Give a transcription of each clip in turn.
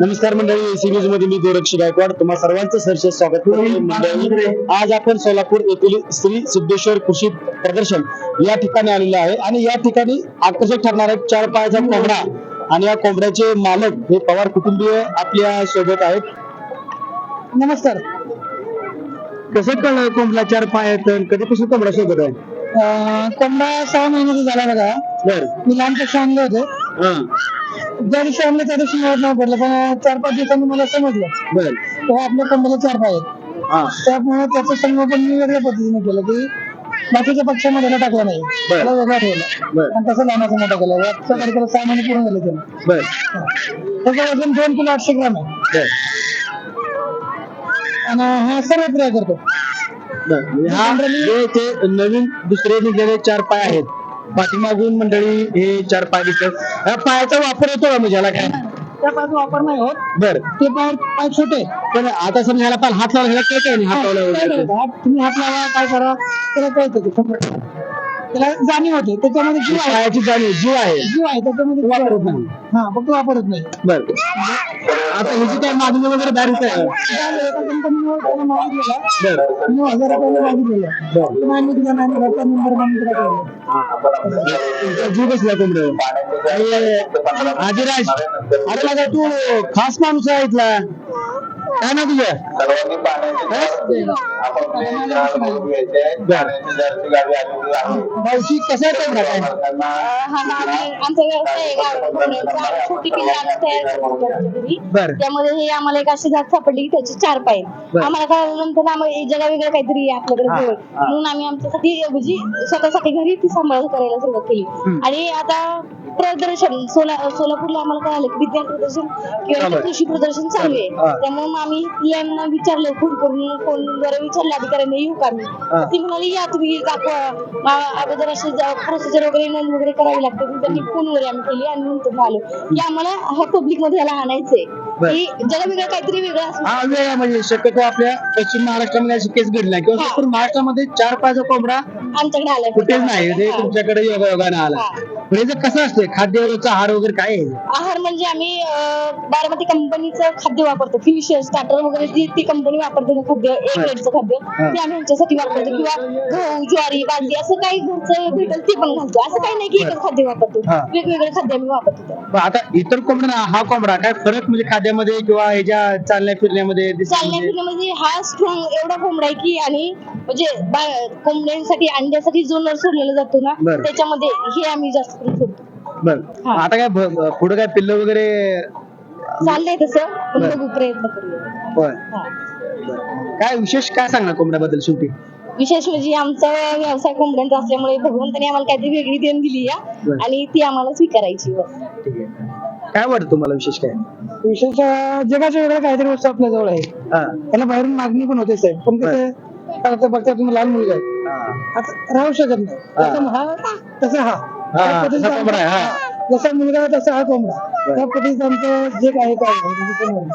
नमस्कार मंडळी न्यूजमध्ये मी गोरक्ष गायकवाड. तुम्हा सर्वांचं सहर्ष स्वागत करतो मंडळी. आज आपण सोलापूर येथील श्री सिद्धेश्वर कृषी प्रदर्शन या ठिकाणी आलेलो आहे. आणि या ठिकाणी आकर्षक ठरणारा एक चार पायाचा कोंबडा. आणि या कोंबड्याचे मालक हे पवार कुटुंबीय आपल्यासोबत आहेत. नमस्कार. कसं कळलं कोंबडा चार पाय आहेत आणि कधीपासून कोंबडा सोबत आहे? कोंबडा सहा महिन्याचा झाला बघा. मी लहानपेक्षा आणले होते. ज्या दिवशी आणले त्या दिवशी माहीत नाही पडलं पण चार पाच दिवसांनी मला समजलं. बर. तेव्हा आपल्या कोंबड्याला चार पाय आहेत. हा. त्यामुळे त्याचं संगोपन मी वेगळ्या पद्धतीने केलं की बाकीच्या पक्षामध्ये त्याला टाकलं नाही. बरं. त्याला वेगळा ठेवला. बर. आणि तसं लहानाचं मोठा केला आजच्या तारखेला सहा महिने पूर्ण झाले त्याला. बर. त्याचं वजन दोन किलो आठशे ग्राम आहे. बर. आणि हा सर्व प्रयोग करतो. बर. म्हणजे हा जे ते नवीन दुसरे निघलेले चार पाय आहेत. पाठीमागून मंडळी हे चार पाय दिसतात ह्या पायाचा वापर होतो का म्हणजे ह्याला काय त्या पायाचा वापर नाही होत बर ते पाय पाय छोटे. पण आता समजा ह्याला पाय हात लावला ह्याला कळतंय नाही हात लावला काय वगैरे करायचं? हात- तुम्ही हात लावा काय करा त्याला कळतं ते. त्याला जाणीव होते. त्याच्यामध्ये जीव आहे. जाणीव जीव आहे. जीव आहे. त्याच्यामध्ये जीव वापरत. नाही. हा फक्त वापरत नाही. बर. आता ह्याची काय मागणी वगैरे बाहेरच आहे? का? त्याला एका कंपनीवर त्याला मागितलेला बर. नऊ हजार रुपयाला मागितलेला बर. नाही घरचा नंबर मागितला त्याला. तुमचा जीव बसला कोंबड्यावर आदिराज. अरे लागा तू खास माणूस आहे इथला. काय ना तुझ्या सर्वांनी पाण्याची आपण जाण्याची जास्ती गाडी आलेली आहे मावशी कसा आहे कोंबडा काय त्यांना हा ना आम्ही आमचा व्यवसाय आहे गावाला कोंबड्यांचा. आम्ही छोटी पिल्लं आम्ही तयार करतो आमच्या घरी. बर त्यामध्ये हे आम्हाला एक अशी जात सापडली की त्याचे चार पाय बर. आम्हाला कळल्यानंतर आम्हाला जगा वेगळं काहीतरी आहे आपल्याकडे हा, जवळ हा. म्हणून आम्ही आमच्यासाठी म्हणजे स्वतःसाठी घरी ती सांभाळ करायला सुरुवात केली हम्म. आणि आता प्रदर्शन सोला सोलापूरला आम्हाला कळालं की विज्ञान प्रदर्शन किंवा आहे. कृषी प्रदर्शन चालू हा. आहे त्यामुळे मग आम्ही यांना विचारलं फोन करून फोनद्वारे विचारलं अधिकाऱ्यांना येऊ का मी. ती म्हणाली या तुम्ही दाखवा अगोदर अशी प्रोसिजर वगैरे नोंद वगैरे करावी लागते त्यांनी फोनवर आम्ही केली आणि नंतर आलो की आम्हाला हा पब्लिकमध्ये ह्याला आणायचंय बर. की वेगळं काहीतरी वेगळं असं हा वेळ म्हणजे शक्यतो आपल्या पश्चिम महाराष्ट्रामध्ये अशी केस घडली किंवा हा. संपूर्ण महाराष्ट्रामध्ये चार पाच कोंबडा आमच्याकडे आलाय कुठेच नाही ते. तुमच्याकडे योगा योगाने आला हा. म्हणजे कसं असते खाद्यावरचा आहार वगैरे काय आहे आहार म्हणजे आम्ही अं, बारामती कंपनीचं खाद्य वापरतो फिश स्टार्टर वगैरे जी ती कंपनी वापरते ना खाद्य एक. प्लेटचं खाद्य हा. ते आम्ही ह्यांच्यासाठी वापरतो किंवा गहू ज्वारी बाजरी असं काही घरचं भेटेल ते पण घालतो असं काही नाही की. एकच खाद्य वापरतो हा. वेगवेगळे खाद्य आम्ही वापरतो आता इतर कोंबडा हा कोंबडा काय फरक म्हणजे खाद्यामध्ये किंवा ह्याच्या चालण्या फिरण्यामध्ये चालण्या दिसण्यामध्ये? फिरण्यामध्ये हा स्ट्रॉंग एवढा कोंबडा आहे की आणि म्हणजे बा- कोंबड्यांसाठी अंड्यासाठी जो नर सोडलेला जातो ना बर. त्याच्यामध्ये हे आम्ही जास्त करून सोडतो बर. हा. आता काय भ- भ- पुढं काय पिल्ल वगैरे चाललंय तसं पण बर. बघू प्रयत्न करूया होय. हा. काय विशेष काय सांगणार कोंबड्याबद्दल शेवटी? विशेष म्हणजे आमचा व्यवसाय कोंबड्यांचा असल्यामुळे भगवंताने आम्हाला काहीतरी वेगळी देण दिली या बर. आणि ती आम्हाला स्वीकारायची बस ठीक आहे. काय वाटतं तुम्हाला विशेष काय? विशेष अं, जगाच्या वेगळ्या काहीतरी वस्तू आपल्या जवळ आहे. हा. त्याला बाहेरून मागणी पण होते साहेब. पण. कसं आता बघता तुम्ही लहान मुलगा आहे. हा. आता राहू शकत नाही. तसं हा तसं हा, त्या पद्धतीचं तसा कोंबडा आहे, हा. आमचं- जसा मुलगा आहे तसा हा कोंबडा. त्या पद्धतीचं आमचं जे काय काय आहे म्हणजे ते.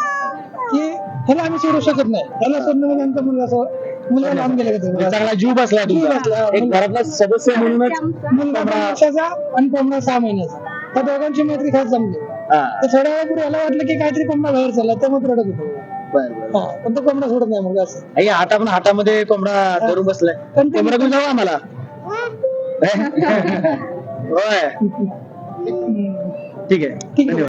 की ह्याला आम्ही सोडू शकत नाही. ह्याला सोडणं म्हणजे आमचा मुलगा असं मुलगा लांब गेला का म्हणजे चांगला जीव बसला जीव बसला, तुमचा. हा. एक घरातला सदस्य म्हणूनच मुलगा दोन वर्षाचा आणि कोंबडा सहा महिन्याचा. त्या दोघांची मैत्री खास जमली. हा. तर थोड्या वेळापूर्वी याला वाटलं की काहीतरी कोंबडा बाहेर चालला त्यामुळे रडत होतो. बर बर. हा पण तो कोंबडा सोडत नाही मुलगा असं. आई हाता पण हातामध्ये कोंबडा धरून बसलाय. पण ते- कोंबडा घेऊन जाऊ आम्हाला. होय. ठीक आहे. ठीक आहे. धन्यवाद.